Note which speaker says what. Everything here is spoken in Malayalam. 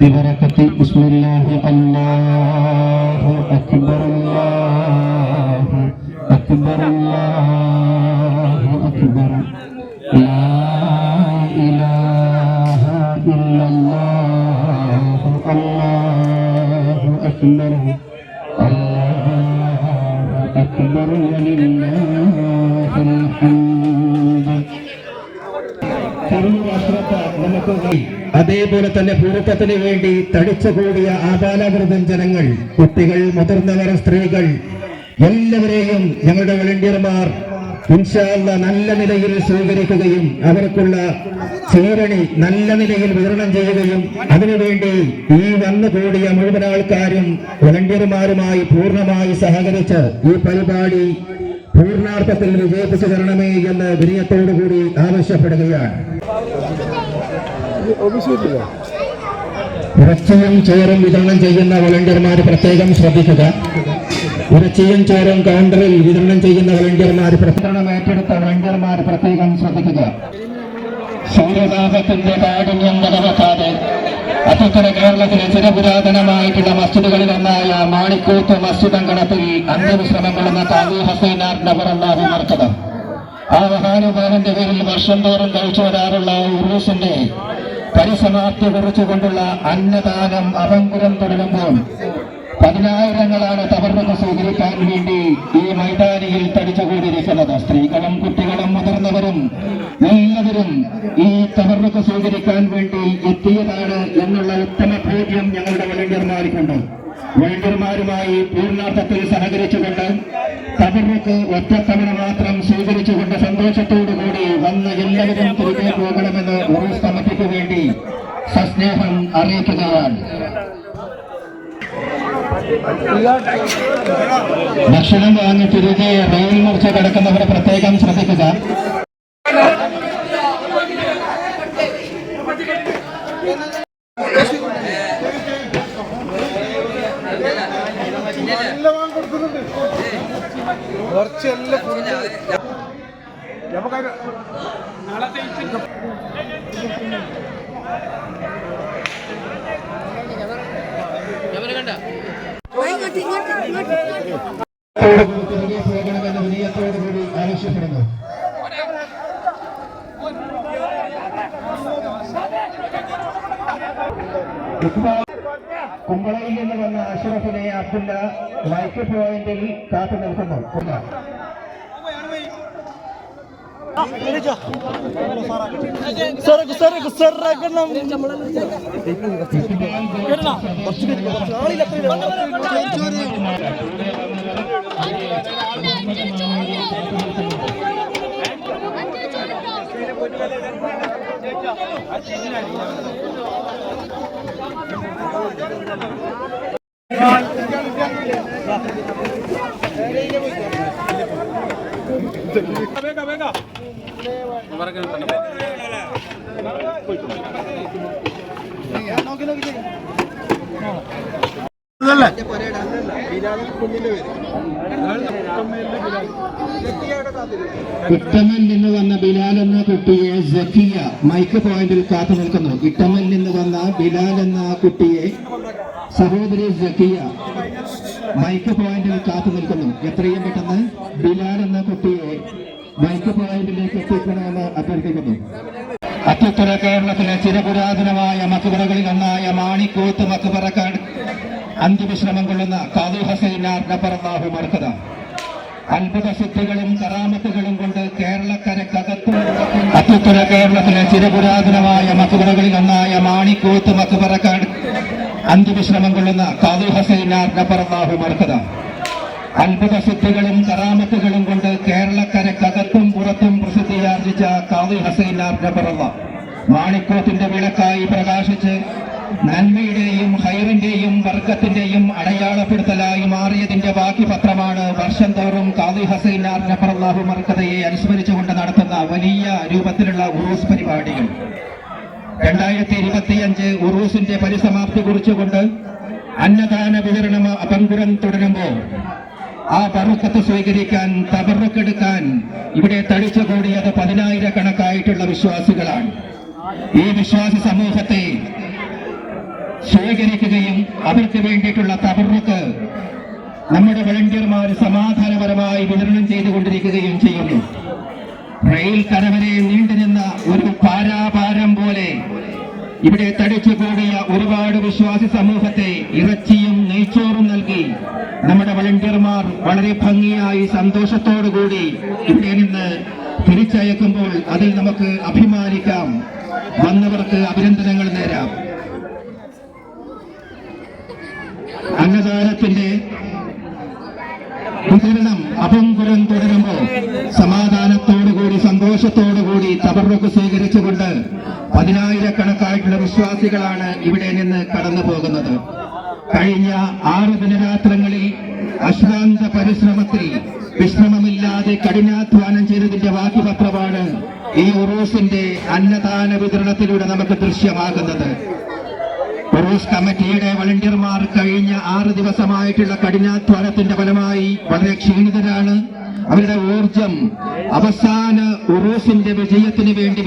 Speaker 1: ببركة بسم الله الله أكبر الله أكبر الله أكبر لا അതേപോലെ തന്നെ പൂരത്വത്തിന് വേണ്ടി തടിച്ചുകൂടിയ ആപാലകൃതം ജനങ്ങൾ കുട്ടികൾ മുതിർന്നവർ സ്ത്രീകൾ എല്ലാവരെയും ഞങ്ങളുടെ വളണ്ടിയർമാർ ഇൻഷാല്ല നല്ല നിലയിൽ സ്വീകരിക്കുകയും അവർക്കുള്ള ചേരണി നല്ല നിലയിൽ വിതരണം ചെയ്യുകയും അതിനുവേണ്ടി ഈ വന്നു കൂടിയ മുഴുവൻ ആൾക്കാരും വളണ്ടിയർമാരുമായി പൂർണമായി സഹകരിച്ച് ഈ പരിപാടി പൂർണാർത്ഥത്തിൽ വിജയിപ്പിച്ചു തരണമേ എന്ന് വിനയത്തോടുകൂടി ആവശ്യപ്പെടുകയാണ്. ഇറച്ചിയും ചോറും വിതരണം ചെയ്യുന്ന വളണ്ടിയർമാർ പ്രത്യേകം ശ്രദ്ധിക്കുക. ഇറച്ചിയും ചോറും കൗണ്ടറിൽ വിതരണം ചെയ്യുന്ന വളണ്ടിയർമാർ പ്രത്യേകം ഏറ്റെടുത്ത വളണ്ടിയർമാർ പ്രത്യേകം ശ്രദ്ധിക്കുക. സൗരതാപത്തിന്റെ കാഠിന്യം നിലനിർത്താതെ അത്യുത്തര കേരളത്തിലെ ചിരപുരാതനമായിട്ടുള്ള മസ്ജിദുകളിൽ ഒന്നായ മാണിക്കൂത്ത് മസ്ജിദ് അങ്കണത്തിൽ അന്ത്യവിശ്രമം കൊള്ളുന്ന ഹസൈനാറിന്റെ ഹസൈനാർ നബറല്ലാഹു മർക്കത ആ മഹാനുഭാവന്റെ പേരിൽ വർഷം തോറും കഴിച്ചു വരാറുള്ള ഉറൂസിന്റെ പരിസമാപ്തി കുറിച്ചുകൊണ്ടുള്ള അന്നദാനം അപങ്കുരം തുടരുമ്പോൾ പതിനായിരങ്ങളാണ് തവർമുഖ സ്വീകരിക്കാൻ വേണ്ടി ഈ മൈതാനിയിൽ തടിച്ചുകൂടിയിരിക്കുന്നത്. സ്ത്രീകളും കുട്ടികളും മുതിർന്നവരും എല്ലാവരും ഈ തവർമുഖ സ്വീകരിക്കാൻ വേണ്ടി എത്തിയതാണ് എന്നുള്ള ഉത്തമ ബോധ്യം ഞങ്ങളുടെ വളണ്ടിയർമാർക്കുണ്ട്. വളണ്ടിയർമാരുമായി പൂർണാർത്ഥത്തിൽ സഹകരിച്ചുകൊണ്ട് തവർമുഖ് ഒറ്റത്തവണ മാത്രം സ്വീകരിച്ചുകൊണ്ട് സന്തോഷത്തോടുകൂടി വന്ന് എല്ലാവരും തിരികെ പോകണമെന്ന് ഉറൂസ് കമ്മിറ്റിക്ക് വേണ്ടി അറിയിക്കുകയാണ് ഭക്ഷണം വാങ്ങി തിരികെ റെയിൽ മുറിച്ച് കിടക്കുന്നവർ പ്രത്യേകം ശ്രദ്ധിക്കുക.
Speaker 2: കുറച്ചെല്ലാം
Speaker 1: വിനയത്തോടുകൂടി ആവശ്യപ്പെടുന്നു കുമ്പളയിൽ നിന്ന് വന്ന അഷറഫിനെ അബ്ദുള്ള മൈക്ക് പോയിന്റിൽ കാത്തു നിൽക്കുന്നു. ಸರಕು
Speaker 2: ಸರಕು ಸರಕು ನಮ್ಮ
Speaker 1: ഇട്ടമൽ നിന്ന് വന്ന ബിലാൽ എന്ന കുട്ടിയെ സക്കിയ മൈക്ക് പോയിന്റിൽ കാത്തു നിൽക്കുന്നു. ഇട്ടമൽ നിന്ന് വന്ന ബിലാൽ എന്ന കുട്ടിയെ സഹോദരി സക്കിയ മൈക്ക് പോയിന്റിൽ കാത്തു നിൽക്കുന്നു. എത്രയും പെട്ടെന്ന് ബിലാൽ എന്ന കുട്ടിയെ മൈക്ക് പോയിന്റിലേക്ക് എത്തിക്കണമെന്ന് അഭ്യർത്ഥിക്കുന്നു അത്യുത്തര കേരളത്തിലെ ചിരപുരാതനമായ മക്കുപറകളിൽ ഒന്നായ മാണിക്കൂത്ത് മക്കുപറക്കാട് അന്ത്യവിശ്രമം കൊള്ളുന്ന കാതു ഹസൈനാർ നബറല്ലാഹു മർക്കത അത്ഭുത സിദ്ധികളും കറാമത്തുകളും കൊണ്ട് കേരളക്കരക്കകത്ത് അത്യുത്തര കേരളത്തിലെ ചിരപുരാതനമായ മക്കുപറകളിൽ ഒന്നായ മാണിക്കൂത്ത് മക്കുപറക്കാട് അന്ത്യവിശ്രമം കൊള്ളുന്ന കാതു ഹസൈനാർ നബറല്ലാഹു മർക്കത അത്ഭുത സിദ്ധികളും കറാമത്തുകളും കൊണ്ട് കേരളക്കരക്കകത്തും പുറത്തും പ്രസിദ്ധിയാർജിച്ച കാവി ഹസൈനാർ നബറല്ല മാണിക്കോത്തിന്റെ വിളക്കായി പ്രകാശിച്ച് നന്മയുടെയും ഹൈറിന്റെയും വർഗത്തിന്റെയും അടയാളപ്പെടുത്തലായി മാറിയതിന്റെ ബാക്കി പത്രമാണ് വർഷം തോറും കാവി ഹസൈനാർ നബറല്ലാഹു മർക്കതയെ അനുസ്മരിച്ചുകൊണ്ട് നടത്തുന്ന വലിയ രൂപത്തിലുള്ള ഉറൂസ് പരിപാടികൾ. രണ്ടായിരത്തി ഇരുപത്തിയഞ്ച് ഉറൂസിന്റെ പരിസമാപ്തി കുറിച്ചുകൊണ്ട് അന്നദാന വിതരണം അപങ്കുരം തുടരുമ്പോൾ ആ പറക്കത്ത് സ്വീകരിക്കാൻ തബറക്കെടുക്കാൻ ഇവിടെ തടിച്ചു കൂടിയത് പതിനായിരക്കണക്കായിട്ടുള്ള വിശ്വാസികളാണ്. ഈ വിശ്വാസി സമൂഹത്തെ സ്വീകരിക്കുകയും അവർക്ക് വേണ്ടിയിട്ടുള്ള തബറുക്ക് നമ്മുടെ വളണ്ടിയർമാർ സമാധാനപരമായി വിതരണം ചെയ്തുകൊണ്ടിരിക്കുകയും ചെയ്യുന്നു. റെയിൽ കരവരെ നീണ്ടുനിന്ന ഒരു പാരാപാരം പോലെ ഇവിടെ തടിച്ചു കൂടിയ ഒരുപാട് വിശ്വാസി സമൂഹത്തെ ഇറച്ചിയും നെയ്ച്ചോറും നൽകി നമ്മുടെ വളണ്ടിയർമാർ വളരെ ഭംഗിയായി സന്തോഷത്തോടുകൂടി ഇവിടെ നിന്ന് തിരിച്ചയക്കുമ്പോൾ അതിൽ നമുക്ക് അഭിമാനിക്കാം. വന്നവർക്ക് അഭിനന്ദനങ്ങൾ നേരാം. അന്നദാനത്തിന്റെ വിതരണം അപങ്കുരം തുടരുമ്പോൾ സമാധാനത്തോടുകൂടി സന്തോഷത്തോടുകൂടി സ്വീകരിച്ചുകൊണ്ട് പതിനായിരക്കണക്കായിട്ടുള്ള വിശ്വാസികളാണ് ഇവിടെ നിന്ന് കടന്നു പോകുന്നത്. കഴിഞ്ഞ ആറ് ദിനരാത്രങ്ങളിൽ അശ്രാന്ത പരിശ്രമത്തിൽ വിശ്രമമില്ലാതെ കഠിനാധ്വാനം ചെയ്തതിന്റെ വാക്യപത്രമാണ് ഈ ഉറൂസിന്റെ അന്നദാന വിതരണത്തിലൂടെ നമുക്ക് ദൃശ്യമാകുന്നത്. ഉറൂസ് കമ്മിറ്റിയുടെ വളണ്ടിയർമാർ കഴിഞ്ഞ ആറ് ദിവസമായിട്ടുള്ള കഠിനാധ്വാനത്തിന്റെ ഫലമായി വളരെ ക്ഷീണിതരാണ്. അവരുടെ ഊർജം അവസാന ഉറൂസിന്റെ വിജയത്തിന് വേണ്ടി